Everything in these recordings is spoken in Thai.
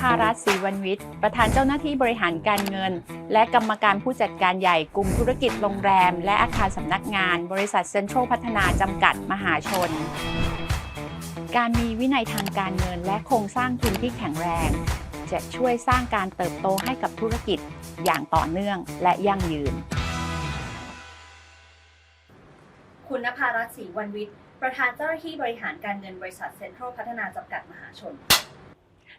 ภารัตศรีวันวิทย์ ประธานเจ้าหน้าที่บริหารการเงิน และกรรมการผู้จัดการใหญ่กลุ่มธุรกิจโรงแรม และอาคารสำนักงาน บริษัทเซ็นทรัลพัฒนาจำกัดมหาชน การมีวินัยทางการเงินและโครงสร้างทุนที่แข็งแรง จะช่วยสร้างการเติบโตให้กับธุรกิจอย่างต่อเนื่องและยั่งยืน คุณภารัตศรีวันวิทย์ ประธานเจ้าหน้าที่บริหารการเงินบริษัทเซ็นทรัลพัฒนาจำกัดมหาชน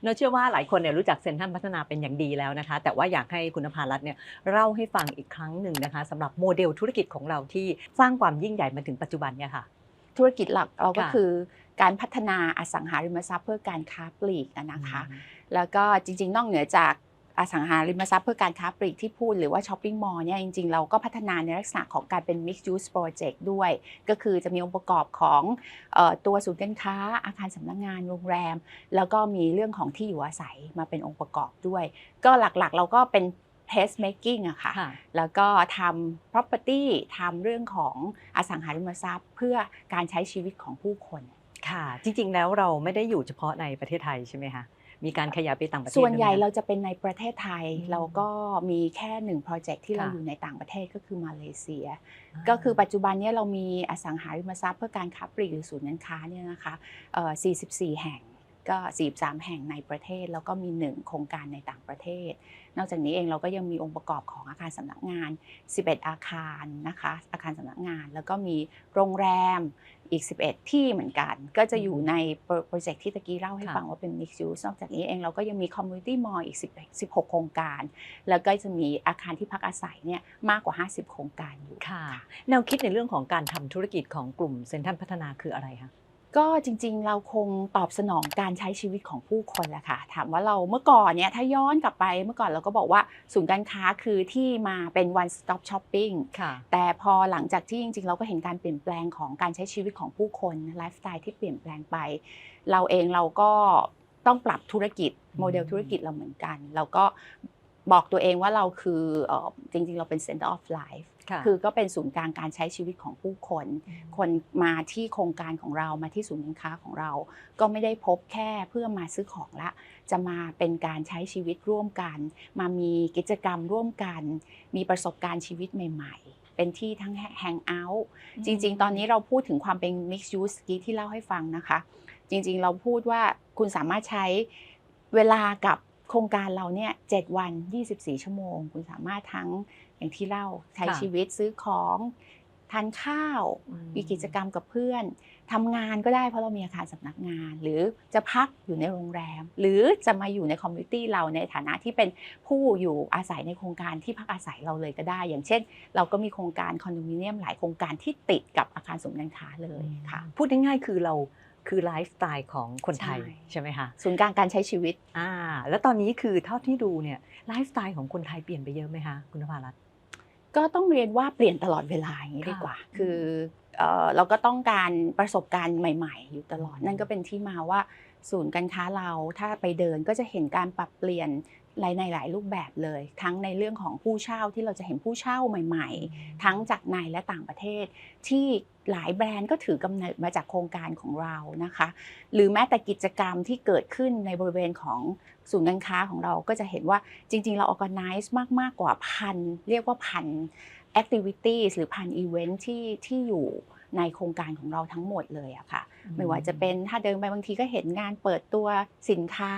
เราเชื่อว่าหลายคนเนี่ยรู้จักเซ็นทรัลพัฒนาเป็นอย่างดีแล้วนะคะ แต่ว่าอยากให้คุณนภารัตน์เนี่ยเล่าให้ฟังอีกครั้งหนึ่งนะคะสำหรับโมเดลธุรกิจของเราที่สร้างความยิ่งใหญ่มาถึงปัจจุบันเนี่ยค่ะ ธุรกิจหลักเราก็ค่ะคือการพัฒนาอสังหาริมทรัพย์เพื่อการค้าปลีกอะนะคะ แล้วก็จริงๆ นอกเหนือจาก อสังหาริมทรัพย์เพื่อการค้าปลีกที่พูดหรือว่าช้อปปิ้งมอลล์เนี่ยจริงๆ เราก็พัฒนาในลักษณะของการเป็น mixed use project ด้วย ก็คือจะมีองค์ประกอบของเอ่อตัวศูนย์การค้าอาคารสำนักงานโรงแรม แล้วก็มีเรื่องของที่อยู่อาศัยมาเป็นองค์ประกอบด้วย ก็หลักๆ เราก็เป็น place making อะค่ะค่ะ แล้วก็ทำ property ทำเรื่องของอสังหาริมทรัพย์ เพื่อการใช้ชีวิตของผู้คน ค่ะ จริงๆ แล้วเราไม่ได้อยู่เฉพาะในประเทศไทยใช่ไหมคะ มีการขยายไปต่างประเทศส่วนใหญ่ด้วยไมเราจะเป็นในประเทศไทยอืมเราก็มีแค่หนึ่งโปรเจกต์ที่เราค่ะอยู่ในต่างประเทศก็คือมาเลเซียาก็คือปัจจุบันเนี้เรามีอสังหาริมทรัพย์เพื่อการค้าปลีกหรือศูนย์การค้าเนี่ยนะคะเอ่อ44 แห่งก็43 แห่งในประเทศ แล้วก็มี 1 โครงการในต่างประเทศ นอกจากนี้เองเราก็ยังมีองค์ประกอบของอาคารสำนักงาน 11 อาคารนะคะอาคารสำนักงาน แล้วก็มีโรงแรมอีก 11 ที่เหมือนกัน ก็จะอยู่ในโปรเจกต์ที่ตะกี้เล่าให้ค่ะฟังว่าเป็น mixed use นอกจากนี้เองเราก็ยังมี community mall อีก10 16 โครงการ แล้วก็จะมีอาคารที่พักอาศัยเนี่ยมากกว่า 50 โครงการอยู่ค่ะ แนวคิดในเรื่องของการทำธุรกิจของกลุ่มเซ็นทรัลพัฒนาคืออะไรคะ ก็จริงๆ เราคงตอบสนองการใช้ชีวิตของผู้คนแหละค่ะ ถามว่าเราเมื่อก่อนเนี่ยถ้าย้อนกลับไปเมื่อก่อนเราก็บอกว่าศูนย์การค้าคือที่มาเป็น one stop shopping ค่ะแต่พอหลังจากที่จริงๆ เราก็เห็นการเปลี่ยนแปลงของการใช้ชีวิตของผู้คนไลฟ์สไตล์ที่เปลี่ยนแปลงไป เราเองเราก็ต้องปรับธุรกิจโมเดลธุรกิจเราเหมือนกัน เราก็บอกตัวเองว่าเราคือเอ่อจริงๆ เราเป็น center of life ค่ะคือก็เป็นศูนย์กลางการใช้ชีวิตของผู้คน คนมาที่โครงการของเรามาที่ศูนย์การค้าของเรา ก็ไม่ได้พบแค่เพื่อมาซื้อของละ จะมาเป็นการใช้ชีวิตร่วมกัน มามีกิจกรรมร่วมกัน มีประสบการณ์ชีวิตใหม่ๆเป็นที่ทั้งแฮงเอาท์จริง ๆ ตอนนี้เราพูดถึงความเป็น mixed use กี้ที่เล่าให้ฟังนะคะ จริง ๆ เราพูดว่าคุณสามารถใช้เวลากับโครงการเราเนี่ย 7 วัน 24 ชั่วโมง คุณสามารถทั้ง อย่างที่เล่าใช้ค่ะชีวิตซื้อของทานข้าวอืมมีกิจกรรมกับเพื่อนทำงานก็ได้เพราะเรามีอาคารสำนักงาน หรือจะพักอยู่ในโรงแรม หรือจะมาอยู่ในคอมมูนิตี้เราในฐานะที่เป็นผู้อยู่อาศัยในโครงการที่พักอาศัยเราเลยก็ได้ อย่างเช่น เราก็มีโครงการคอนโดมิเนียมหลายโครงการที่ติดกับอาคารศูนย์การค้าเลยค่ะพูดง่ายๆคือเราคือไลฟ์สไตล์ของคนไทยใช่ใช่ไหมคะศูนย์กลางการใช้ชีวิตอ่าแล้วตอนนี้คือเท่าที่ดูเนี่ยไลฟ์สไตล์ของคนไทยเปลี่ยนไปเยอะไหมคะคุณนภารัตน์ ก็ต้องเรียนว่าเปลี่ยนตลอดเวลาอย่างนี้ค่ะดีกว่า คือเอ่อเราก็ต้องการประสบการณ์ใหม่ ๆ อยู่ตลอดอืมนั่นก็เป็นที่มาว่าศูนย์การค้าเราถ้าไปเดินก็จะเห็นการปรับเปลี่ยน หลายในหลายรูปแบบเลย ทั้งในเรื่องของผู้เช่าที่เราจะเห็นผู้เช่าใหม่ ๆ ทั้งจากในและต่างประเทศ ที่หลายแบรนด์ก็ถือกำเนิดมาจากโครงการของเรานะคะ หรือแม้แต่กิจกรรมที่เกิดขึ้นในบริเวณของศูนย์การค้าของเราก็จะเห็นว่าจริง ๆ เรา organize มากมากกว่าพันเรียกว่าพัน activities หรือพัน event ที่ที่อยู่ ในโครงการของเราทั้งหมดเลยอะค่ะ ไม่ว่าจะเป็นถ้าเดินไปบางทีก็เห็นงานเปิดตัวสินค้า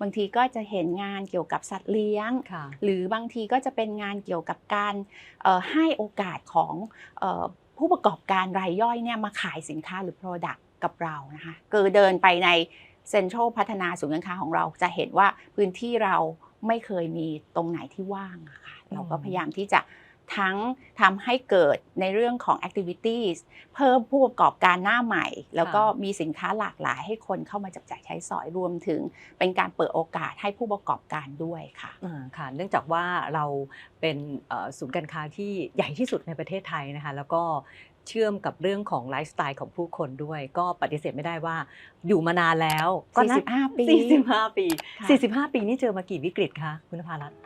บางทีก็จะเห็นงานเกี่ยวกับสัตว์เลี้ยงค่ะหรือบางทีก็จะเป็นงานเกี่ยวกับการเอ่อให้โอกาสของเอ่อผู้ประกอบการรายย่อยเนี่ยมาขายสินค้าหรือ Product กับเรานะคะคือเดินไปในเซ็นทรัลพัฒนาศูนย์การค้าของเราจะเห็นว่าพื้นที่เราไม่เคยมีตรงไหนที่ว่างอะค่ะเราก็พยายามที่จะ ทั้งทำให้เกิดในเรื่องของ activities เพิ่มผู้ประกอบการหน้าใหม่ แล้วก็มีสินค้าหลากหลายให้คนเข้ามาจับจ่ายใช้สอยรวมถึง เป็นการเปิดโอกาสให้ผู้ประกอบการด้วยค่ะอ่าค่ะ เนื่องจากว่าเราเป็นเอ่อศูนย์การค้าที่ใหญ่ที่สุดในประเทศไทยนะคะ แล้วก็เชื่อมกับเรื่องของไลฟ์สไตล์ของผู้คนด้วย ก็ปฏิเสธไม่ได้ว่าอยู่มานานแล้วก็นับ45 ปี 45 ปีค่ะ45 ปีนี่เจอมากี่วิกฤตคะคุณนภารัตน์โ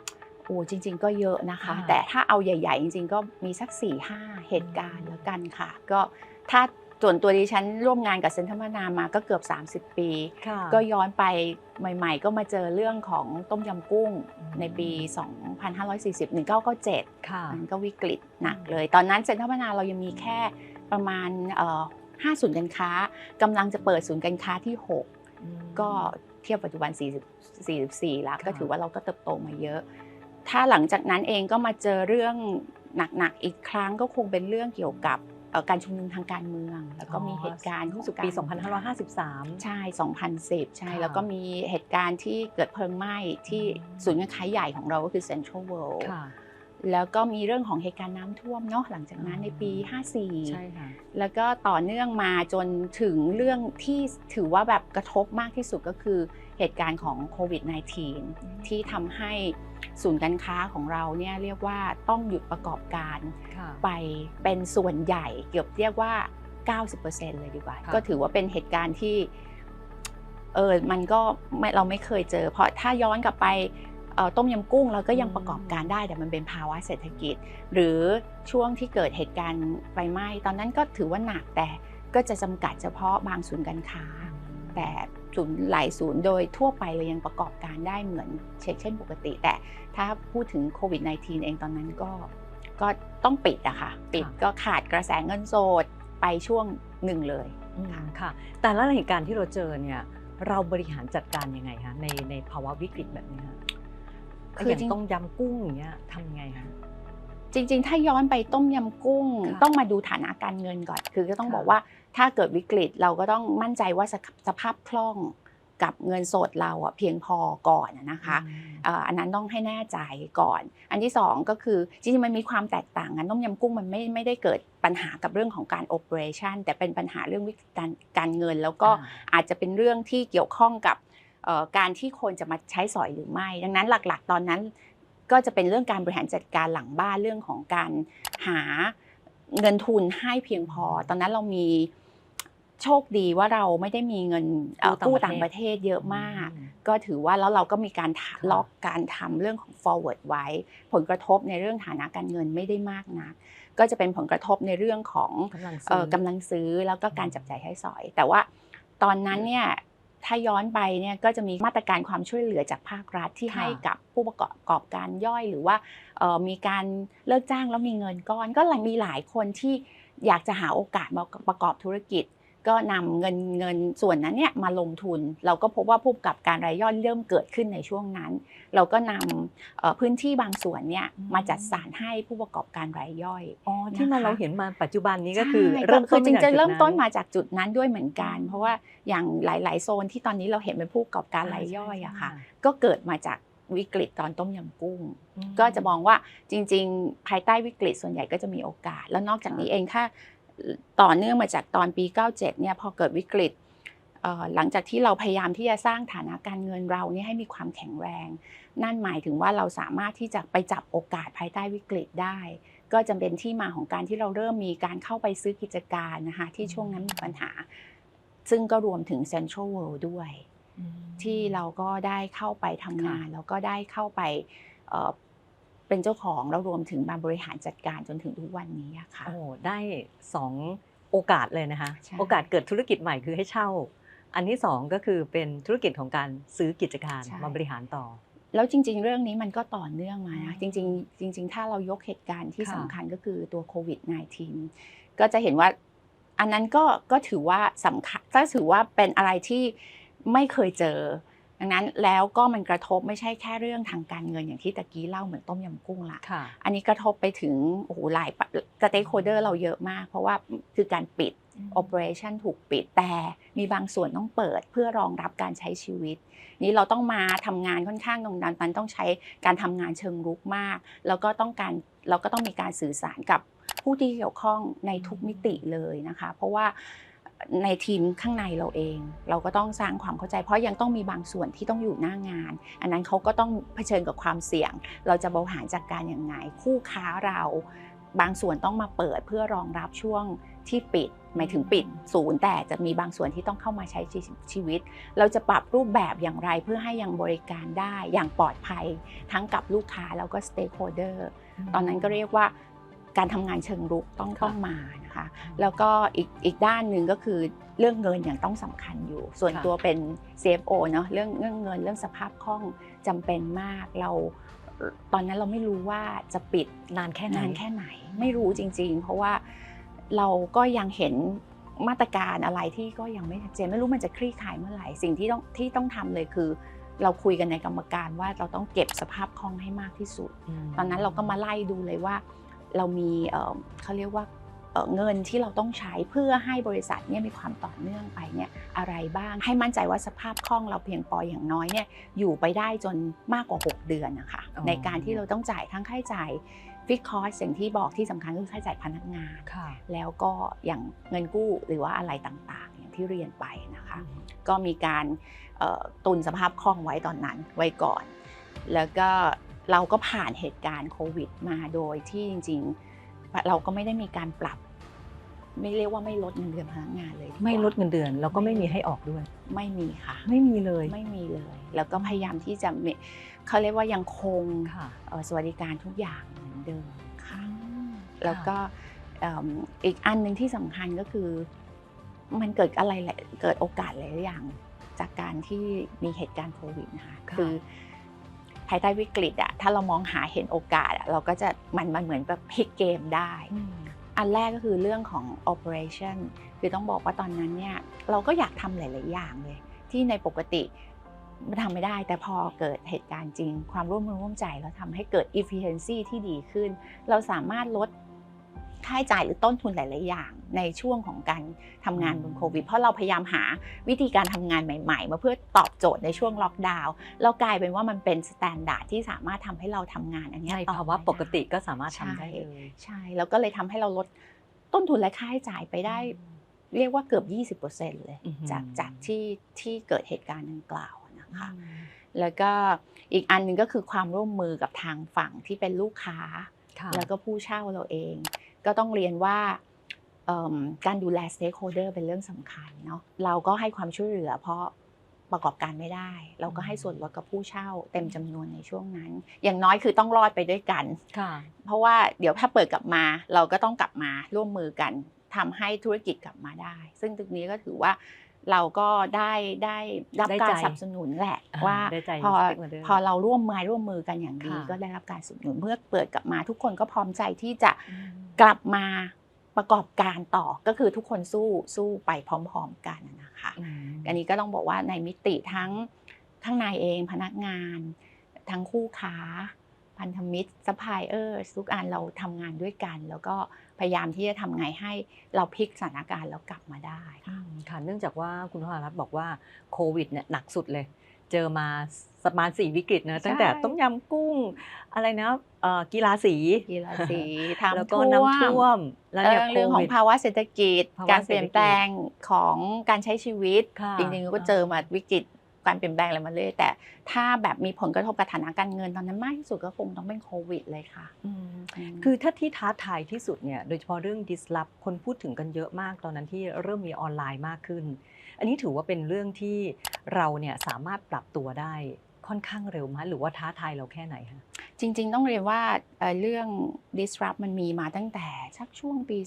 อ้จริง ๆ ก็เยอะนะคะค่ะแต่ถ้าเอาใหญ่ๆ จริง ๆ ก็มีสัก4ี่ห้าเหตุการณ์แล้วกันค่ะ ก็ถ้าส่วนตัวดิฉันร่วมงานกับเซ็นทรัลมานามาก็เกือบ 30 ปีค่ะก็ย้อนไปใหม่ ๆ ก็มาเจอเรื่องของต้มยำกุ้งอืมในปี 2540 1997ค่ะมันก็วิกฤตหนักเลย ตอนนั้นเซ็นทรัลพนาเรายังมีแค่ประมาณเอ่อห้าศูนย์การค้ากำลังจะเปิดศูนย์การค้าที่ 6 ก็เทียบปัจจุบัน 40 44 แล้วค่ะก็ถือว่าเราก็เติบโตมาเยอะ ถ้าหลังจากนั้นเองก็มาเจอเรื่องหนักๆอีกครั้งก็คงเป็นเรื่องเกี่ยวกับเอ่อการชุมนุมทางการเมือง แล้วก็มีเหตุการณ์รู้สึกปี 2553 ใช่ 2010 ใช่ค่ะแล้วก็มีเหตุการณ์ที่เกิดเพลิงไหม้ที่อืมศูนย์การค้าใหญ่ของเราก็คือ Central World ค่ะแล้วก็มีเรื่องของเหตุการณ์น้ำท่วมเนาะหลังจากนั้นในปีใช่ค่ะ54แล้วก็ต่อเนื่องมาจนถึงเรื่องที่ถือว่าแบบกระทบมากที่สุดก็คือเหตุการณ์ของโควิด -19 ที่ทำให้ศูนย์การค้าของเราเนี่ยเรียกว่าต้องหยุดประกอบการค่ะไปเป็นส่วนใหญ่เกือบเรียกว่า 90%เลยดีกว่าค่ะก็ถือว่าเป็นเหตุการณ์ที่เออมันก็ไม่เราไม่เคยเจอ เพราะถ้าย้อนกลับไปเอ่อต้มยำกุ้งเราก็ยังประกอบการได้แต่มันเป็นภาวะเศรษฐกิจ หรือช่วงที่เกิดเหตุการณ์ไฟไหม้ตอนนั้นก็ถือว่าหนักแต่ก็จะจำกัดเฉพาะบางศูนย์การค้า แต่ ศูนย์หลายศูนย์โดยทั่วไปเรายังประกอบการได้เหมือนเช็คเช่นปกติ แต่ถ้าพูดถึงโควิด -19 เองตอนนั้นก็ก็ต้องปิดอะค่ะปิดค่ะก็ขาดกระแสเงินสดไปช่วงหนึ่งเลยอืมค่ะ แต่ละเหตุการณ์ที่เราเจอเนี่ยเราบริหารจัดการยังไงคะในในภาวะวิกฤตแบบนี้คะคืออย่างจริงต้มยำกุ้งอย่างเงี้ยทำยังไงคะ จริง ๆ ถ้าย้อนไปต้มยำกุ้งค่ะต้องมาดูฐานะการเงินก่อน คือก็ต้องค่ะบอกว่าถ้าเกิดวิกฤตเราก็ต้องมั่นใจว่าสภสภาพคล่องกับเงินสดเราอะเพียงพอก่อนอะนะคะเอ่ออันนั้นต้องให้แน่ใจก่อน อันที่สองก็คือจริงๆมันมีความแตกต่างกันต้มยำกุ้งมันไม่ไม่ได้เกิดปัญหากับเรื่องของการโอเปอเรชันแต่เป็นปัญหาเรื่องวิกฤตการการเงิน แล้วก็อ่าอาจจะเป็นเรื่องที่เกี่ยวข้องกับเอ่อการที่คนจะมาใช้สอยหรือไม่ ดังนั้นหลักๆ ตอนนั้น ก็จะเป็นเรื่องการบริหารจัดการหลังบ้านเรื่องของการหาเงินทุนให้เพียงพอ ตอนนั้นเรามีโชคดีว่าเราไม่ได้มีเงินเอ่อกู้กู้ต่าต่างงปประระเทเทศศเยอะมากอืมก็ถือว่าแล้วเราก็มีการทะค่ะล็อกการทำเรื่องของ forward ไว้ ผลกระทบในเรื่องฐานะการเงินไม่ได้มากนัก ก็จะเป็นผลกระทบในเรื่องของกำลังเอ่ซื้ออกำลังซื้อแล้วก็การจับจ่ายใช้สอย แต่ว่าตอนนั้นเนี่ย ถ้าย้อนไปเนี่ยก็จะมีมาตรการความช่วยเหลือจากภาครัฐที่ให้กับผู้ประกอบการย่อยหรือว่าเอ่อมีการเลิกจ้างแล้วมีเงินก้อน ก็มีหลายคนที่อยากจะหาโอกาสมาประกอบธุรกิจ ก็นำเงินเงินส่วนนั้นเนี่ยมาลงทุน เราก็พบว่าผู้ประกอบการรายย่อยเริ่มเกิดขึ้นในช่วงนั้น เราก็นำเอ่อพื้นที่บางส่วนเนี่ยมาจัดสรรให้ผู้ประกอบการรายย่อยอ๋อที่มานะคะเราเห็นมาปัจจุบันนี้ก็คือใช่เริ่มคืต้อนจมาริงจากๆเริ่มต้นจุดมาจากจุดนั้นด้วยเหมือนกัน เพราะว่าอย่างหลาย ๆ โซนที่ตอนนี้เราเห็นเป็นผู้ประกอบการรายย่อยอะค่ะ ก็เกิดมาจากวิกฤตตอนต้มยำกุ้ง ก็จะมองว่าจริง ๆ ภายใต้วิกฤตส่วนใหญ่ก็จะมีโอกาส แล้วนอกจากนี้เองถ้า ต่อเนื่องมาจากตอนปี 97 เนี่ยพอเกิดวิกฤตหลังจากที่เราพยายามที่จะสร้างฐานะการเงินเราเนี่ยให้มีความแข็งแรง นั่นหมายถึงว่าเราสามารถที่จะไปจับโอกาสภายใต้วิกฤตได้ ก็จะเป็นที่มาของการที่เราเริ่มมีการเข้าไปซื้อกิจการนะคะที่ช่วงนั้นมีปัญหา ซึ่งก็รวมถึง Central World ด้วย ที่เราก็ได้เข้าไปทำงาน แล้วก็ได้เข้าไป เอ่อเป็นเจ้าของแล้วรวมถึงมาบริหารจัดการจนถึงทุกวันนี้อะค่ะโอ้ได้สองโอกาสเลยนะคะใช่โอกาสเกิดธุรกิจใหม่คือให้เช่า อันที่สองก็คือเป็นธุรกิจของการซื้อกิจการมาบริหารต่อ แล้วจริง ๆ เรื่องนี้มันก็ต่อเนื่องมานะอืจมริงๆ จริง ๆ ถ้าเรายกเหตุการณ์ที่ค่ะสำคัญก็คือตัวโควิด -19 ก็จะเห็นว่าอันนั้นก็ก็ถือว่าสำคัญก็ถือว่าเป็นอะไรที่ไม่เคยเจอ ดังนั้นแล้วก็มันกระทบไม่ใช่แค่เรื่องทางการเงินอย่างที่ตะกี้เล่าเหมือนต้มยำกุ้งละค่ะอันนี้กระทบไปถึงโอ้โหหลายสเต็กโฮเดอร์เราเยอะมาก เพราะว่าคือการปิด operation ถูกปิดแต่มีบางส่วนต้องเปิดเพื่อรองรับการใช้ชีวิต นี้เราต้องมาทำงานค่อนข้างตรงนั้นมันต้องใช้การทำงานเชิงรุกมาก แล้วก็ต้องการเราก็ต้องมีการสื่อสารกับผู้ที่เกี่ยวข้องในทุกมิติเลยนะคะ เพราะว่า ในทีมข้างในเราเอง เราก็ต้องสร้างความเข้าใจ เพราะยังต้องมีบางส่วนที่ต้องอยู่หน้างาน อันนั้นเขาก็ต้องเผชิญกับความเสี่ยง เราจะบริหารจัดการอย่างไง คู่ค้าเราบางส่วนต้องมาเปิดเพื่อรองรับช่วงที่ปิดหมายถึงปิดศูนย์แต่จะมีบางส่วนที่ต้องเข้ามาใช้ชีวิต เราจะปรับรูปแบบอย่างไรเพื่อให้ยังบริการได้อย่างปลอดภัย ทั้งกับลูกค้าแล้วก็สเต็กโฮเดอร์ตอนนั้นก็เรียกว่า การทำงานเชิงรุกต้องค่ะต้องมานะคะแล้วก็อีกอีกด้านหนึ่งก็คือเรื่องเงินอย่างต้องสำคัญอยู่ ส่วนค่ะ ตัวเป็น CFO เนาะเรื่องเรื่องเงินเรื่องสภาพคล่องจำเป็นมากเราตอนนั้นเราไม่รู้ว่าจะปิด นานแค่ไหน นานแค่ไหนไม่รู้จริง ๆ เพราะว่าเราก็ยังเห็นมาตรการอะไรที่ก็ยังไม่ชัดเจนไม่รู้มันจะคลี่คลายเมื่อไหร่สิ่งที่ต้องที่ต้องทำเลยคือ เราคุยกันในกรรมการว่าเราต้องเก็บสภาพคล่องให้มากที่สุดมตอนนั้นเราก็มาไล่ดูเลยว่า เรามีเอ่อเขาเรียกว่าเอ่อเงินที่เราต้องใช้เพื่อให้บริษัทเนี่ยมีความต่อเนื่องไปเนี่ยอะไรบ้างให้มั่นใจว่าสภาพคล่องเราเพียงพออย่างน้อยเนี่ยอยู่ไปได้จนมากกว่า 6 เดือนนะคะอ๋อในการที่เราต้องจ่ายทั้งค่าใช้จ่ายฟิกคอสอย่างที่บอกที่สำคัญก็คือค่าใช้จ่ายพนักงานค่ะแล้วก็อย่างเงินกู้หรือว่าอะไรต่างๆ อย่างที่เรียนไปนะคะ ก็มีการเอ่อตุนสภาพคล่องไว้ตอนนั้นไว้ก่อน แล้วก็ เราก็ผ่านเหตุการณ์โควิดมาโดยที่จริง ๆ เราก็ไม่ได้มีการปรับ ไม่เรียกว่าไม่ลดเงินเดือนพนักงานเลยกว่าไม่ลดเงินเดือน แล้วก็ไม่มีให้ออกด้วย ไม่มีค่ะ ไม่มีเลยไม่มีเลย แล้วก็พยายามที่จะมีเขาเรียกว่ายังคงค่ะ เอ่อสวัสดิการทุกอย่างเหมือนเดิมค่ะอืมแล้วก็เอิ่มอีกอันหนึ่งที่สำคัญก็คือ มันเกิดอะไรหลายเกิดโอกาสหลายอย่าง จากการที่มีเหตุการณ์โควิดนะคะค่ะ คือ ภายใต้วิกฤตอะถ้าเรามองหาเห็นโอกาสอะเราก็จะมันมันเหมือนแบบพลิกเกมได้อืมอันแรกก็คือเรื่องของ operation คือต้องบอกว่าตอนนั้นเนี่ยเราก็อยากทำหลาย ๆ อย่างเลย ที่ในปกติมันทำไม่ได้ แต่พอเกิดเหตุการณ์จริง ความร่วมมือร่วมใจแล้วทำให้เกิด efficiency ที่ดีขึ้น เราสามารถลด ค่าใช้จ่ายหรือต้นทุนหลาย ๆ อย่าง ในช่วงของการทำงานบนโควิด เพราะเราพยายามหาวิธีการทำงานใหม่ ๆ มาเพื่อตอบโจทย์ในช่วงล็อกดาวน์เรากลายเป็นว่ามันเป็นสแตนดาร์ดที่สามารถทำให้เราทำงานอันเนี้ยในต่อภาวะไปปกติได้ก็สามารถทำได้ใช่เลยใช่แล้วก็เลยทำให้เราลดต้นทุนและค่าใช้จ่ายไปได้ เรียกว่าเกือบ 20%เลยอือหือจากจากที่ที่เกิดเหตุการณ์ดังกล่าวนะคะอืมแล้วก็อีกอันหนึ่งก็คือความร่วมมือกับทางฝั่งที่เป็นลูกค้าค่ะแล้วก็ผู้เช่าเราเอง ก็ต้องเรียนว่าเอิ่มการดูแล stakeholder เป็นเรื่องสำคัญเนาะเราก็ให้ความช่วยเหลือเพราะประกอบการไม่ได้ เราก็ให้ส่วนลดกับผู้เช่าเต็มจำนวนในช่วงนั้น อย่างน้อยคือต้องรอดไปด้วยกันค่ะเพราะว่าเดี๋ยวถ้าเปิดกลับมา เราก็ต้องกลับมาร่วมมือกันทำให้ธุรกิจกลับมาได้ ซึ่งตรงนี้ก็ถือว่า เราก็ได้ได้รับได้การใจสนับสนุนแหละอ่าว่าได้ใจพอ stakeholder พอเราร่วมมือร่วมมือกันอย่างดีค่ะก็ได้รับการสนับสนุนเมื่อเปิดกลับมา ทุกคนก็พร้อมใจที่จะอืมกลับมาประกอบการต่อก็คือทุกคนสู้สู้ไปพร้อม ๆกันนะคะอืมอันนี้ก็ต้องบอกว่าในมิติทั้งข้างในเองพนักงาน ทั้งคู่ค้า พันธมิตรซัพพลายเออร์ทุกอันเราทำงานด้วยกัน แล้วก็พยายามที่จะทำไงให้เราพลิกสถานการณ์แล้วกลับมาได้อืมค่ะเนื่องจากว่าคุณพารัตน์บอกว่าโควิดเนี่ยหนักสุดเลย เจอมาประมาณสี่วิกฤตนะตั้งแต่ต้มยำกุ้งอะไรนะเอ่อกีฬาสีกีฬาสีทำแล้วก็น้ำท่วม แล้วเนี่ยเรื่องของโควิดภาวะเศรษฐกิจภาวะการเปลี่ยนแปลงของการใช้ชีวิตค่ะจริงๆก็เจอมาวิกฤต การเปลี่ยนแปลงอะไรมาเลยแต่ถ้าแบบมีผลกระทบกับฐานะการเงินตอนนั้นมากที่สุดก็คงต้องเป็นโควิดเลยค่ะอืมมคือถ้าที่ท้าทายที่สุดเนี่ยโดยเฉพาะเรื่อง disrupt คนพูดถึงกันเยอะมากตอนนั้นที่เริ่มมีออนไลน์มากขึ้น อันนี้ถือว่าเป็นเรื่องที่เราเนี่ยสามารถปรับตัวได้ค่อนข้างเร็วไหมหรือว่าท้าทายเราแค่ไหนคะจริง ๆ ต้องเรียนว่าเอ่อเรื่อง disrupt มันมีมาตั้งแต่ชักช่วงปี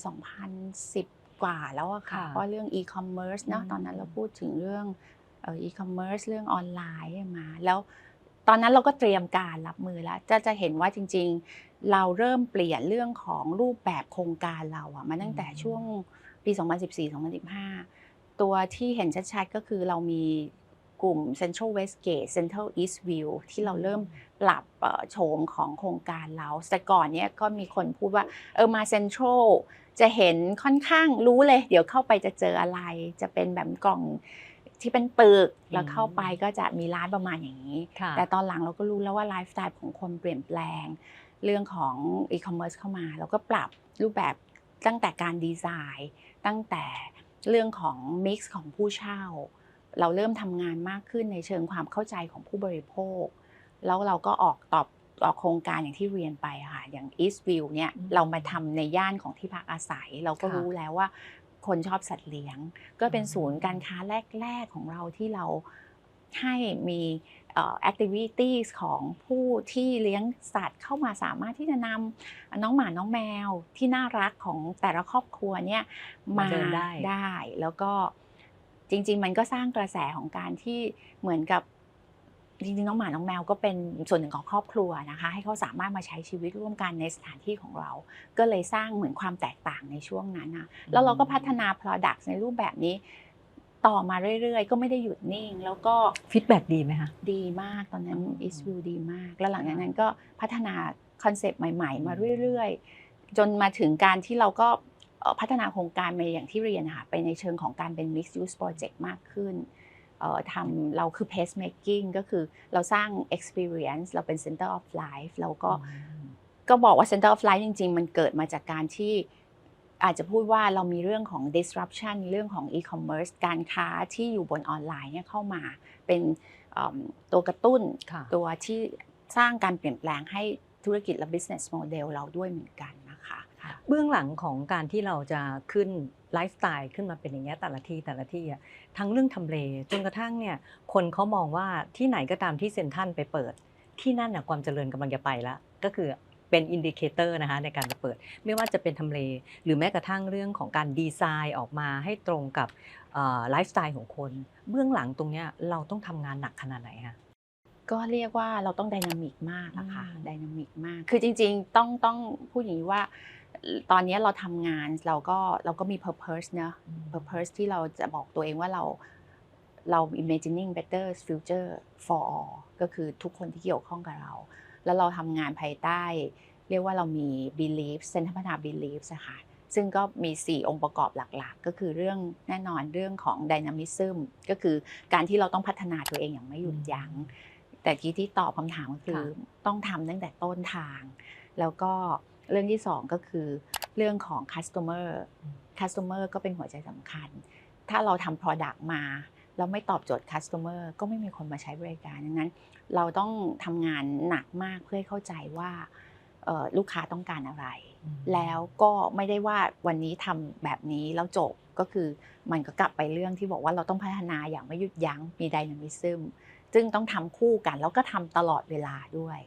2010 กว่าแล้วอะค่ะค่ะเพราะเรื่อง e-commerce เนอะอืมตอนนั้นเราพูดถึงเรื่อง เอ่อ e-commerce เรื่องออนไลน์มา แล้วตอนนั้นเราก็เตรียมการรับมือแล้ว จะจะเห็นว่าจริง ๆ เราเริ่มเปลี่ยนเรื่องของรูปแบบโครงการเราอะมาตั้งแต่ช่วงปี 2014-2015 ตัวที่เห็นชัดๆ ก็คือเรามีกลุ่ม Central Westgate Central East View ที่เราเริ่มปรับเอ่อโฉมของโครงการเรา แต่ก่อนเนี่ยก็มีคนพูดว่าเออมาเซ็นทรัลจะเห็นค่อนข้างรู้เลย เดี๋ยวเข้าไปจะเจออะไร จะเป็นแบบกล่อง ที่เป็นตึกแล้วเข้าไปก็จะมีร้านประมาณอย่างนี้ค่ะแต่ตอนหลังเราก็รู้แล้วว่าไลฟ์สไตล์ของคนเปลี่ยนแปลง เรื่องของอีคอมเมิร์ซเข้ามาเราก็ปรับรูปแบบตั้งแต่การดีไซน์ ตั้งแต่เรื่องของมิกซ์ของผู้เช่า เราเริ่มทำงานมากขึ้นในเชิงความเข้าใจของผู้บริโภค แล้วเราก็ออกตอบออกโครงการอย่างที่เรียนไปอะค่ะอย่าง East View เนี่ยอืมเรามาทำในย่านของที่พักอาศัย เราก็ค่ะรู้แล้วว่า คนชอบสัตว์เลี้ยง ก็เป็นศูนย์การค้าแรก ๆ ของเราที่เราให้มีเอ่อ activities ของผู้ที่เลี้ยงสัตว์เข้ามาสามารถที่จะนำน้องหมาน้องแมวที่น่ารักของแต่ละครอบครัวเนี่ยมามาเดินได้ได้ แล้วก็จริง ๆ มันก็สร้างกระแสของการที่เหมือนกับ จริงๆน้องหมา น้องแมวก็เป็นส่วนหนึ่งของครอบครัวนะคะ ให้เขาสามารถมาใช้ชีวิตร่วมกันในสถานที่ของเรา ก็เลยสร้างเหมือนความแตกต่างในช่วงนั้นนะแล้วเราก็พัฒนา Product ในรูปแบบนี้ ต่อมาเรื่อยๆ ก็ไม่ได้หยุดนิ่ง แล้วก็ฟีดแบ็ดีไหมคะดีมากตอนนั้นอ๋อ i s v i e w ดีมาก แล้วหลังจากนั้นก็พัฒนาคอนเซปต์ใหม่ ๆ มาเรื่อยๆ จนมาถึงการที่เราก็เอ่อพัฒนาโครงการมาอย่างที่เรียนค่ะไปในเชิงของการเป็น mixed use project มากขึ้นเอ่อ ทำเราคือ pace making ก็คือเราสร้าง experience เราเป็น center of life เราก็ก็บอกว่า Center of Life จริง ๆ มันเกิดมาจากการที่อาจจะพูดว่าเรามีเรื่องของ disruption เรื่องของ e-commerce การค้าที่อยู่บนออนไลน์เนี่ยเข้ามาเป็นเอิ่มตัวกระตุ้นค่ะตัวที่สร้างการเปลี่ยนแปลงให้ธุรกิจและ business model เราด้วยเหมือนกันนะคะ เบื้องหลังของการที่เราจะขึ้น ไลฟ์สไตล์ขึ้นมาเป็นอย่างเงี้ยแต่ละที่แต่ละที่อะทั้งเรื่องทำเลจนกระทั่งเนี่ยคนเขามองว่าที่ไหนก็ตามที่เซ็นทรัลไปเปิด ที่นั่นน่ะความเจริญกำลังจะไปแล้วก็คือเป็นอินดิเคเตอร์นะคะในการไปเปิด ไม่ว่าจะเป็นทำเล หรือแม้กระทั่งเรื่องของการดีไซน์ออกมาให้ตรงกับไลฟ์สไตล์ของคน เบื้องหลังตรงเนี้ยเราต้องทำงานหนักขนาดไหนคะก็เรียกว่าเราต้องไดนามิกมากอะค่ะอืมไดนามิกมาก คือจริง ๆ ต้องต้องพูดอย่างนี้ว่า ตอนนี้เราทำงานเราก็เราก็มี purpose เนอะ purpose ที่เราจะบอกตัวเองว่าเราเรา imagining better future for all ก็คือทุกคนที่เกี่ยวข้องกับเรา แล้วเราทำงานภายใต้ เรียกว่าเรามี belief เซนทรัลพัฒนา beliefs อะค่ะซึ่งก็มี 4 องค์ประกอบหลักๆ ก็คือเรื่องแน่นอนเรื่องของ dynamism ก็คือการที่เราต้องพัฒนาตัวเองอย่างไม่หยุดยัง้ง แต่ที่ที่ตอบคำถามก็คือค่ะต้องทำตั้งแต่ต้นทาง แล้วก็ เรื่องที่สองก็คือเรื่องของ customer customer ก็เป็นหัวใจสำคัญ ถ้าเราทำ product มาแล้วไม่ตอบโจทย์ customer ก็ไม่มีคนมาใช้บริการดังนั้น เราต้องทำงานหนักมากเพื่อให้เข้าใจว่าเอ่อลูกค้าต้องการอะไร แล้วก็ไม่ได้ว่าวันนี้ทำแบบนี้แล้วจบก็คือมันก็กลับไปเรื่องที่บอกว่าเราต้องพัฒนาอย่างไม่หยุดยั้งมีไดนามิซึมซึ่งต้องทำคู่กันแล้วก็ทำตลอดเวลาด้วย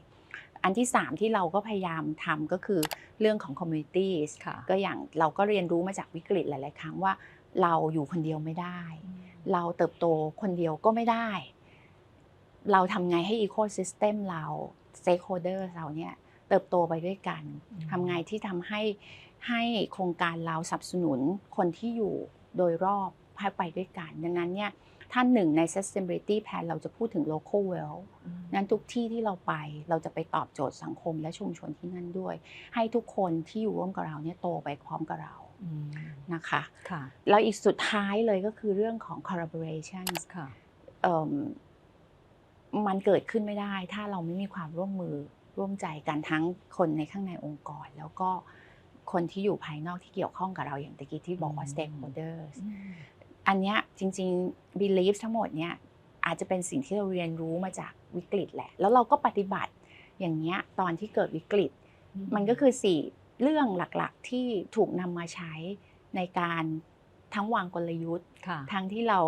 อันที่ 3 ที่เราก็พยายามทำก็คือเรื่องของ communities ค่ะก็อย่างเราก็เรียนรู้มาจากวิกฤตหลาย ๆ ครั้งว่าเราอยู่คนเดียวไม่ได้ เราเติบโตคนเดียวก็ไม่ได้ เราทำไงให้ ecosystem เรา stakeholder เราเนี่ยเติบโตไปด้วยกันอืมทำไงที่ทำให้ให้โครงการเราสนับสนุนคนที่อยู่โดยรอบให้ไปด้วยกัน ดังนั้นเนี่ย ท่านหนึ่งใน sustainability plan เราจะพูดถึง local wealth นั้นทุกที่ที่เราไปเราจะไปตอบโจทย์สังคมและชุมชนที่นั่นด้วย ให้ทุกคนที่อยู่ร่วมกับเราเนี่ยโตไปพร้อมกับเราอืมนะคะค่ะแล้วอีกสุดท้ายเลยก็คือเรื่องของ collaboration ค่ะเอิ่มมันเกิดขึ้นไม่ได้ ถ้าเราไม่มีความร่วมมือร่วมใจกันทั้งคนในข้างในองค์กร แล้วก็คนที่อยู่ภายนอกที่เกี่ยวข้องกับเราอย่างตะกี้ที่บอกว่าอืม stakeholders อันเนี้ยจริงๆ belief ทั้งหมดเนี่ยอาจจะเป็นสิ่งที่เราเรียนรู้มาจากวิกฤตแหละ แล้วเราก็ปฏิบัติอย่างเงี้ยตอนที่เกิดวิกฤต มันก็คือสี่เรื่องหลักๆที่ถูกนำมาใช้ในการทั้งวางกลยุทธ์ค่ะทั้งที่เรา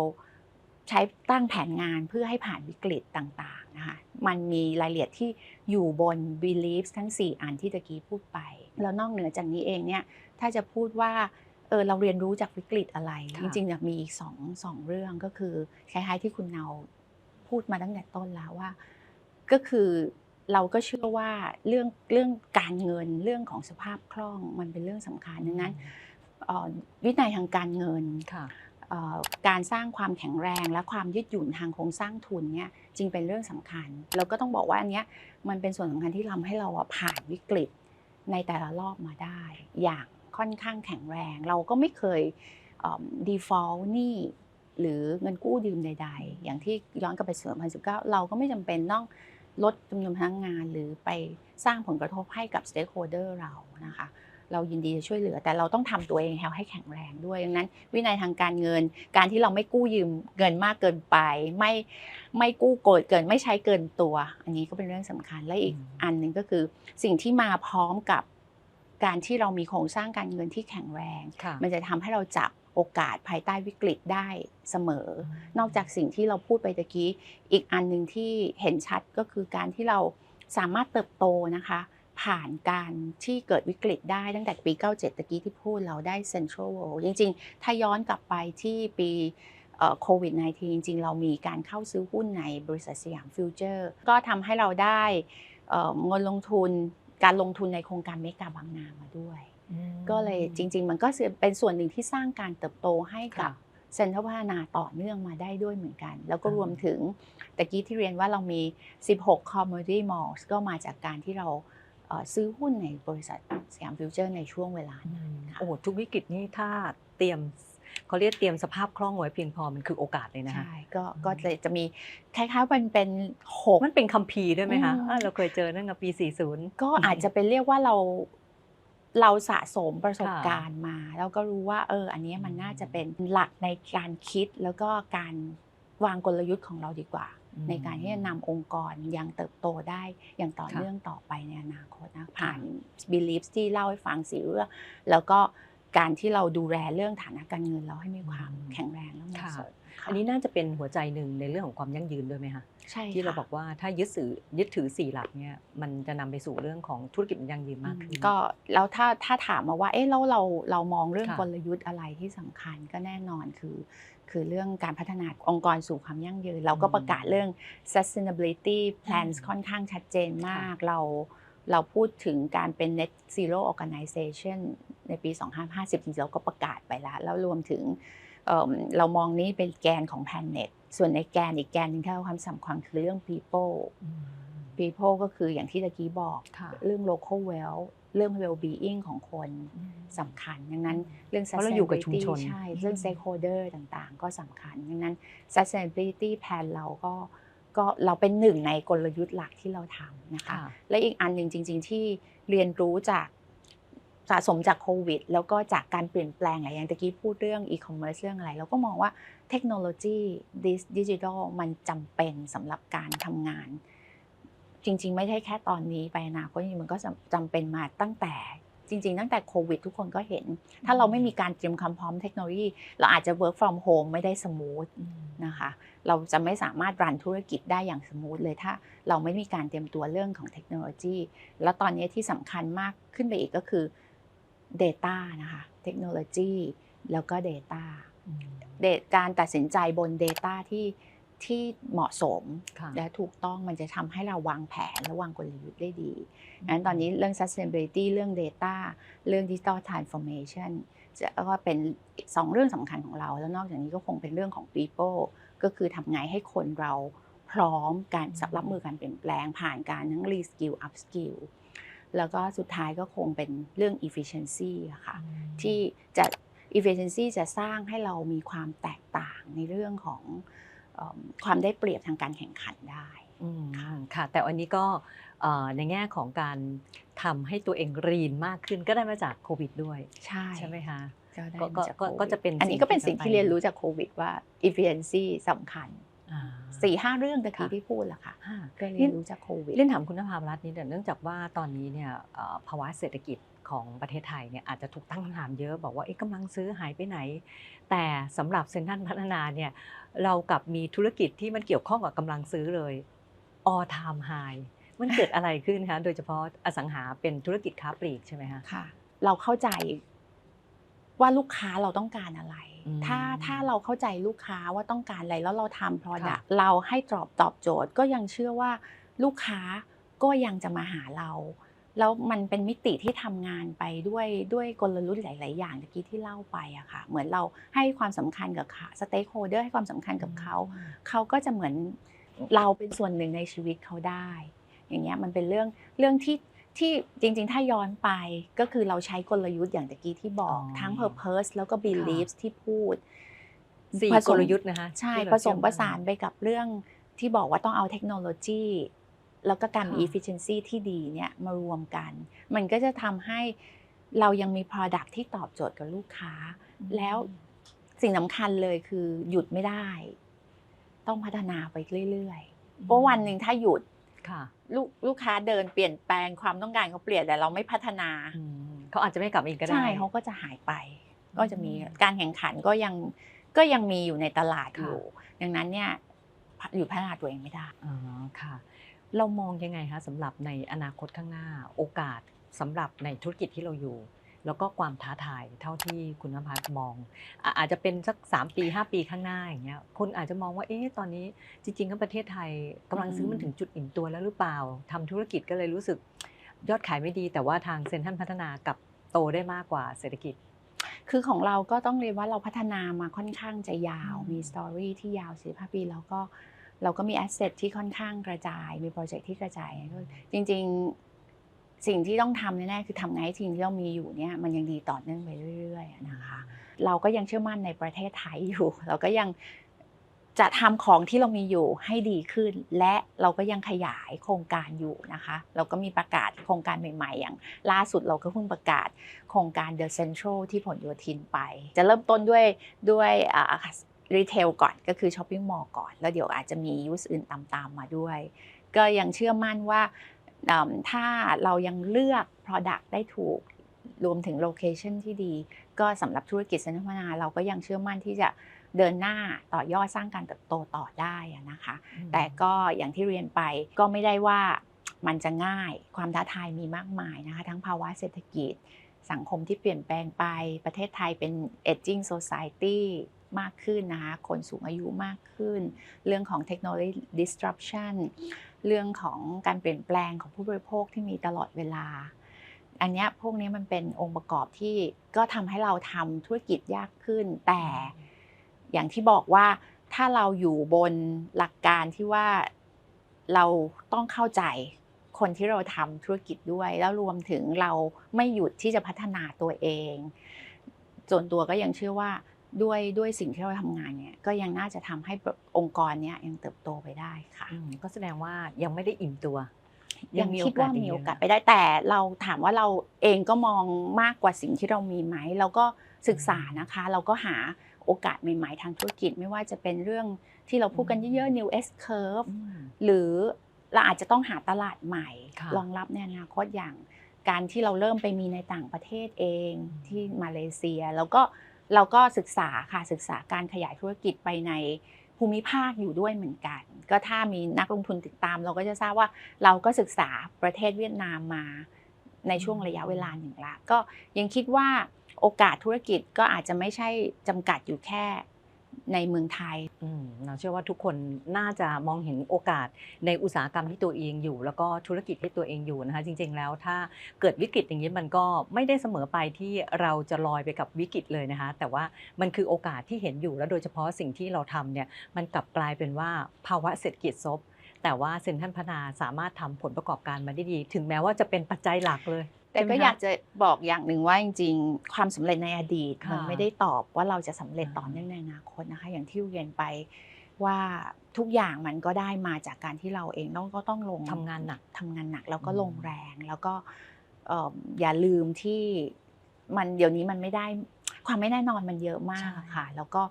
ใช้ตั้งแผนงานเพื่อให้ผ่านวิกฤตต่างๆนะคะมันมีรายละเอียดที่อยู่บน beliefs ทั้ง 4 อันที่ตะกี้พูดไป แล้วนอกเหนือจากนี้เองเนี่ยถ้าจะพูดว่า เออเราเรียนรู้จากวิกฤตอะไรค่ะจริงๆเนี่ยมีอีกสองสองเรื่องก็คือคล้ายๆที่คุณเนาพูดมาตั้งแต่ต้นแล้วว่า ก็คือเราก็เชื่อว่าเรื่องเรื่องการเงินเรื่องของสภาพคล่องมันเป็นเรื่องสำคัญดังนั้นเอ่อวินัยทางการเงินค่ะเอ่อการสร้างความแข็งแรงและความยืดหยุ่นทางโครงสร้างทุนเนี่ยจึงเป็นเรื่องสำคัญแล้วก็ต้องบอกว่าอันเนี้ยมันเป็นส่วนสำคัญที่ทำให้เราอะผ่านวิกฤตในแต่ละรอบมาได้อย่าง ค่อนข้างแข็งแรง เราก็ไม่เคยเอิ่ม default หนี้หรือเงินกู้ยืมใด ๆ อย่างที่ย้อนกลับไปเสริมพันสิบเก้าเราก็ไม่จำเป็นต้องลดจำนวนพนักงาน หรือไปสร้างผลกระทบให้กับ stakeholder เรานะคะเรายินดีจะช่วยเหลือ แต่เราต้องทำตัวเองให้แข็งแรงด้วยดังนั้น วินัยทางการเงิน การที่เราไม่กู้ยืมเงินมากเกินไป ไม่ไม่กู้โกดเกินไม่ใช้เกินตัว อันนี้ก็เป็นเรื่องสำคัญและอีกอันหนึ่งก็คือ สิ่งที่มาพร้อมกับ การที่เรามีโครงสร้างการเงินที่แข็งแรงค่ะมันจะทำให้เราจับโออกาสภายใต้วิกฤตได้เสมอ นอกจากสิ่งที่เราพูดไปตะกี้ อีกอันหนึ่งที่เห็นชัดก็คือการที่เราสามารถเติบโตนะคะ ผ่านการที่เกิดวิกฤตได้ตั้งแต่ปี 97 ตะกี้ที่พูดเราได้ Central World จริง ๆ ถ้าย้อนกลับไปที่ปีโควิด -19 จริง ๆ เรามีการเข้าซื้อหุ้นในบริษัทสยามฟิวเจอร์ ก็ทำให้เราได้เอ่อเงินลงทุน การลงทุนในโครงการเมกาบางนามาด้วย ก็เลยจริง ๆ มันก็เป็นส่วนหนึ่งที่สร้างการเติบโตให้กับค่ะเซ็นทรัลพัฒนาต่อเนื่องมาได้ด้วยเหมือนกัน แล้วก็รวมถึงตะกี้ที่เรียนว่าเรามี 16 commodity malls ก็มาจากการที่เราเอ่อซื้อหุ้นในบริษัทสยามฟิวเจอร์ในช่วงเวลานั้นค่ะโอ้ทุกวิกฤตนี่ถ้าเตรียม เขาเรียกเตรียมสภาพคล่องไว้เพียงพอมันคือโอกาสเลยนะคะใช่ก็อืมก็เลยจะมีคล้ายๆมันเป็นหกมันเป็นคัมภีร์ด้วยไหมคะอืมอ่าเราเคยเจอนั่นกับปี 40 ก็อาจจะเป็นเรียกว่าเราเราสะสมประสบค่ะการณ์มา แล้วก็รู้ว่าเออ อันเนี้ยมันน่าจะเป็นหลักในการคิดแล้วก็การวางกลยุทธ์ของเราดีกว่า ในการที่จะนำองค์กรยังเติบโตได้อย่างต่อค่ะเนื่องต่อไปในอนาคตนะผ่าน beliefs ที่เล่าให้ฟังสีเรื่องแล้วก็ การที่เราดูแลเรื่องฐานะการเงินเราให้มีความอืมแข็งแรงและเหมาะค่ะสมค่ะอันนี้น่าจะเป็นหัวใจหนึ่งในเรื่องของความยั่งยืนด้วยไหมคะใช่ที่เราค่ะบอกว่าถ้ายึดถือยึดถือสี่หลักเนี่ยมันจะนำไปสู่เรื่องของธุรกิจมันยั่งยืนมากขึ้นก็แล้วถ้าถ้าถามมาว่าเอ๊ะแล้วเราเรามองเรื่องค่ะกลยุทธ์อะไรที่สำคัญก็แน่นอนคือ คือเรื่องการพัฒนาองค์กรสู่ความยั่งยืน เราก็ประกาศเรื่อง sustainability plans อืมค่อนข้างชัดเจนมากเรา เราพูดถึงการเป็น net zero organization ในปี 2550 จริงๆเราก็ประกาศไปแล้ว แล้วรวมถึงเอิ่มเรามองนี้เป็นแกนของ planet ส่วนในแกนอีกแกนหนึ่งที่ให้ความสำคัญคือเรื่อง people อืม people ก็คืออย่างที่ตะกี้บอกค่ะเรื่อง local wealth เรื่อง well being ของคนสำคัญดังนั้นเรื่องเพราะเราอยู่กับชุมชน sustainability ใช่ เรื่อง stakeholder ต่างๆ ก็สำคัญดังนั้น sustainability plan เราก็ ก็เราเป็นหนึ่งในกลยุทธ์หลักที่เราทำนะคะค่ะและอีกอันหนึ่งจริง ๆ ที่เรียนรู้จากสะสมจากโควิด แล้วก็จากการเปลี่ยนแปลงหลายอย่างตะกี้พูดเรื่อง e-commerce เรื่องอะไร เราก็มองว่าเทคโนโลยีดิจิทัลมันจำเป็นสำหรับการทำงาน จริง ๆ ไม่ใช่แค่ตอนนี้ไปอนาคตจริงๆมันก็จำเป็นมาตั้งแต่ จริง ๆ ตั้งแต่โควิด ทุกคนก็เห็น ถ้าเราไม่มีการเตรียมความพร้อมเทคโนโลยี เราอาจจะ work from home ไม่ได้สมูทนะคะ เราจะไม่สามารถรันธุรกิจได้อย่างสมูทเลยถ้าเราไม่มีการเตรียมตัวเรื่องของเทคโนโลยี แล้วตอนนี้ที่สำคัญมากขึ้นไปอีกก็คือ Data นะคะเทคโนโลยีแล้วก็ Data เดการตัดสินใจบน Data ที่ ที่เหมาะสมค่ะและถูกต้องมันจะทำให้เราวางแผนและวางกลยุทธ์ได้ดีงั้นตอนนี้เรื่อง sustainability เรื่อง data เรื่อง digital transformation จะก็เป็นสองเรื่องสำคัญของเรา แล้วนอกจากนี้ก็คงเป็นเรื่องของ people ก็คือทำไงให้คนเราพร้อมการอืมรับมือการเปลี่ยนแปลงผ่านการทั้ง reskill upskill แล้วก็สุดท้ายก็คงเป็นเรื่อง efficiency อะค่ะที่จะ efficiency จะสร้างให้เรามีความแตกต่างในเรื่องของเอิ่ม ความได้เปรียบทางการแข่งขันได้อืมค่ะแต่อันนี้ก็เอ่อในแง่ของการทำให้ตัวเองรีนมากขึ้นก็ได้มาจากโควิดด้วย ใช่ใช่ไหมคะก็ได้ก็ก็มาจากก็โควิดก็จะเป็นอันนี้สิ่งก็เป็นที่สิ่งจะที่ไปเรียนรู้จากโควิดว่า efficiency สำคัญอ่าสี่ห้าเรื่องตะกี้ค่ะที่พูดแหละค่ะอ่าก็เรียนรู้จากโควิดเรียนถามคุณนภาพรัตน์นิดเดียวเนื่องจากว่าตอนนี้เนี่ยเอ่อภาวะเศรษฐกิจ ของประเทศไทยเนี่ยอาจจะถูกตั้งคำถามเยอะบอกว่าเอ๊ะกำลังซื้อหายไปไหน แต่สำหรับเซ็นทรัลพัฒนาเนี่ยเรากลับมีธุรกิจที่มันเกี่ยวข้องกับกำลังซื้อเลย all time high มันเกิดอะไรขึ้นคะโดยเฉพาะอสังหาเป็นธุรกิจค้าปลีกใช่ไหมคะค่ะ เราเข้าใจว่าลูกค้าเราต้องการอะไรอืมถ้าถ้าเราเข้าใจลูกค้าว่าต้องการอะไรแล้วเราทำ product ค่ะเราให้ตอบตอบโจทย์ก็ยังเชื่อว่าลูกค้าก็ยังจะมาหาเรา แล้วมันเป็นมิติที่ทำงานไปด้วยด้วยกลยุทธ์หลาย ๆ อย่างเมื่อกี้ที่เล่าไปอะค่ะ เหมือนเราให้ความสำคัญกับค่ะสเต็กโฮเดอร์ให้ความสำคัญกับเขาเขาก็จะเหมือนเราเป็นส่วนหนึ่งในชีวิตเขาได้ อย่างเงี้ยมันเป็นเรื่องเรื่องที่ที่จริง ๆ ถ้าย้อนไปก็คือเราใช้กลยุทธ์อย่างตะกี้ที่บอกอ๋อทั้ง purpose แล้วก็ beliefs ที่พูดสี่ผสมกลยุทธ์นะคะใช่ที่เาผสมเชื่อประสานไปกับเรื่องที่บอกว่าต้องเอาเทคโนโลยี แล้วก็การมีค่ะ efficiency ที่ดีเนี่ยมารวมกัน มันก็จะทำให้เรายังมี product ที่ตอบโจทย์กับลูกค้า แล้วสิ่งสำคัญเลยคือหยุดไม่ได้ ต้องพัฒนาไปเรื่อยๆ เพราะวันหนึ่งถ้าหยุดค่ะลูกลูกค้าเดินเปลี่ยนแปลงความต้องการเขาเปลี่ยนแต่เราไม่พัฒนาอืมเขาอาจจะไม่กลับมาอีกก็ได้ใช่เขาก็จะหายไป ก็จะมีการแข่งขันก็ยังก็ยังมีอยู่ในตลาดอยู่ ดังนั้นเนี่ยอยู่พัฒนาตัวเองไม่ได้อ๋อค่ะ เรามองยังไงคะสำหรับในอนาคตข้างหน้า โอกาสสำหรับในธุรกิจที่เราอยู่ แล้วก็ความท้าทายเท่าที่คุณนภัสมองอะอาจจะเป็นสัก 3 ปี 5 ปีข้างหน้าอย่างเงี้ยคนอาจจะมองว่าเอ๊ะตอนนี้จริงๆก็ประเทศไทยกำลังซื้อมันถึงจุดอิ่มตัวแล้วหรือเปล่าทำธุรกิจก็เลยรู้สึกยอดขายไม่ดี แต่ว่าทางเซ็นทรัลพัฒนากับโตได้มากกว่าเศรษฐกิจคือของเราก็ต้องเรียนว่าเราพัฒนามาค่อนข้างจะยาว มีสตอรี่ที่ยาว15ปี แล้วก็ เราก็มีแอสเซทที่ค่อนข้างกระจาย มีโปรเจกต์ที่กระจาย จริงๆสิ่งที่ต้องทำแน่ๆคือทำไงให้ทีมที่เรามีอยู่เนี่ยมันยังดีต่อเนื่องไปเรื่อยๆนะคะ เราก็ยังเชื่อมั่นในประเทศไทยอยู่ เราก็ยังจะทำของที่เรามีอยู่ให้ดีขึ้น และเราก็ยังขยายโครงการอยู่นะคะ เราก็มีประกาศโครงการใหม่ๆ อย่าง ล่าสุดเราก็เพิ่งประกาศโครงการ The Central ที่ผลโยธินไป จะเริ่มต้นด้วยด้วย รีเทลก่อนก็คือช้อปปิ้งมอลล์ก่อน แล้วเดี๋ยวอาจจะมียูสอื่นตามๆมาด้วย ก็ยังเชื่อมั่นว่าเอิ่มถ้าเรายังเลือก Product ได้ถูกรวมถึงโลเคชันที่ดี ก็สำหรับธุรกิจสันทนาเราก็ยังเชื่อมั่นที่จะเดินหน้าต่อยอดสร้างการเติบโตต่อได้อะนะคะ แต่ก็อย่างที่เรียนไปก็ไม่ได้ว่ามันจะง่ายความท้าทายมีมากมายนะคะ ทั้งภาวะเศรษฐกิจ สังคมที่เปลี่ยนแปลงไปประเทศไทยเป็น aging society มากขึ้นนะคะคนสูงอายุมากขึ้น เรื่องของ technology disruption เรื่องของการเปลี่ยนแปลงของผู้บริโภคที่มีตลอดเวลา อันนี้พวกนี้มันเป็นองค์ประกอบที่ก็ทำให้เราทำธุรกิจยากขึ้น แต่อย่างที่บอกว่าถ้าเราอยู่บนหลักการที่ว่าเราต้องเข้าใจคนที่เราทำธุรกิจด้วย แล้วรวมถึงเราไม่หยุดที่จะพัฒนาตัวเอง ส่วนตัวก็ยังเชื่อว่า ด้วยด้วยสิ่งที่เราทำงานเนี่ยก็ยังน่าจะทำให้องค์กรเนี้ยยังเติบโตไปได้ค่ะอืมก็แสดงว่ายังไม่ได้อิ่มตัว ยังคิดว่ามีโอกาสไปได้แต่เราถามว่าเราเองก็มองมากกว่าสิ่งที่เรามีไหมเราก็ศึกษานะคะ เราก็หาโอกาสใหม่ๆทางธุรกิจไม่ว่าจะเป็นเรื่องที่เราพูดกันเยอะๆ new S curve อืมหรือเราอาจจะต้องหาตลาดใหม่ค่ะรองรับในอนาคตอย่างการที่เราเริ่มไปมีในต่างประเทศเองอืมที่มาเลเซีย แล้วก็ เราก็ศึกษาค่ะศึกษาการขยายธุรกิจไปในภูมิภาคอยู่ด้วยเหมือนกัน ก็ถ้ามีนักลงทุนติดตาม เราก็จะทราบว่าเราก็ศึกษาประเทศเวียดนามมาในช่วงระยะเวลาหนึ่งละก็ยังคิดว่าโอกาสธุรกิจก็อาจจะไม่ใช่จำกัดอยู่แค่ ในเมืองไทยเราเชื่อว่าทุกคนน่าจะมองเห็นโอกาสในอุตสาหกรรมที่ตัวเองอยู่ แล้วก็ธุรกิจที่ตัวเองอยู่นะคะจริง ๆ แล้วถ้าเกิดวิกฤตอย่างนี้มันก็ไม่ได้เสมอไปที่เราจะลอยไปกับวิกฤตเลยนะคะ แต่ว่ามันคือโอกาสที่เห็นอยู่แล้วโดยเฉพาะสิ่งที่เราทำเนี่ยมันกลับกลายเป็นว่าภาวะเศรษฐกิจซบแต่ว่าเซ็นทรัลพนาสามารถทำผลประกอบการมาได้ดี ถึงแม้ว่าจะเป็นปัจจัยหลักเลย แต่ก็ใช่ไหมคะอยากจะบอกอย่างหนึ่งว่าจริง ๆ ความสำเร็จในอดีตค่ะมันไม่ได้ตอบว่าเราจะสำเร็จอ่าต่อเนื่องในอนาคตนะคะ อย่างที่เรียนไปว่าทุกอย่างมันก็ได้มาจากการที่เราเองต้องก็ต้องลงทำงานหนักทำงานหนักแล้วก็อืมลงแรง แล้วก็เอิ่มอย่าลืมที่มันเดี๋ยวนี้มันไม่ได้ความไม่แน่นอนมันเยอะมากอะค่ะ แล้วก็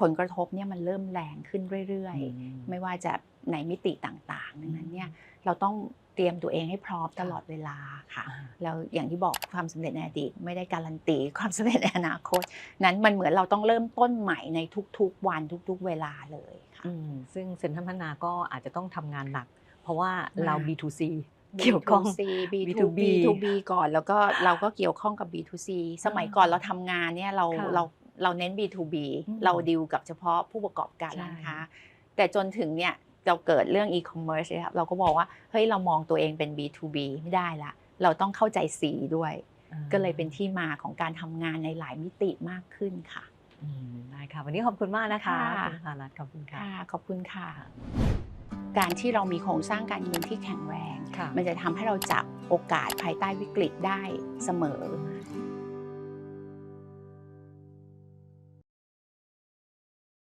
ผลกระทบเนี่ยมันเริ่มแรงขึ้นเรื่อยอืมๆไม่ว่าจะในมิติต่างๆดังนั้นเนี่ยเราต้อง เตรียมตัวเองให้พร้อมตลอดเวลาค่ะอ่าแล้วอย่างที่บอกความสำเร็จในอดีตไม่ได้การันตีความสำเร็จในอนาคต นั้นมันเหมือนเราต้องเริ่มต้นใหม่ในทุกๆวันทุกๆเวลาเลยค่ะอืมซึ่งเซ็นทรัลพัฒนาก็อาจจะต้องทำงานหนัก เพราะว่าเรามาก B2C เกี่ยวข้อง B2C B2B B2B B2B ก่อนแล้วก็เราก็เกี่ยวข้องกับ B2C สมัยก่อนเราทำงานเนี่ยเราค่ะเราเราเน้น B2B อืมเราดีลกับเฉพาะผู้ประกอบการใช่ร้านค้าแต่จนถึงเนี่ย เราเกิดเรื่อง e-commerce เนี่ยครับเราก็บอกว่าเฮ้ยเรามองตัวเองเป็น B2B ไม่ได้ละ เราต้องเข้าใจสีด้วยอ่าก็เลยเป็นที่มาของการทำงานในหลายมิติมากขึ้นค่ะอืมได้ค่ะ วันนี้ขอบคุณมากนะคะค่ะคุณพารัตน์ขอบคุณค่ะค่ะขอบคุณค่ะ การที่เรามีโครงสร้างการเงินที่แข็งแรงค่ะมันจะทำให้เราจับโอกาสภายใต้วิกฤตได้เสมออืม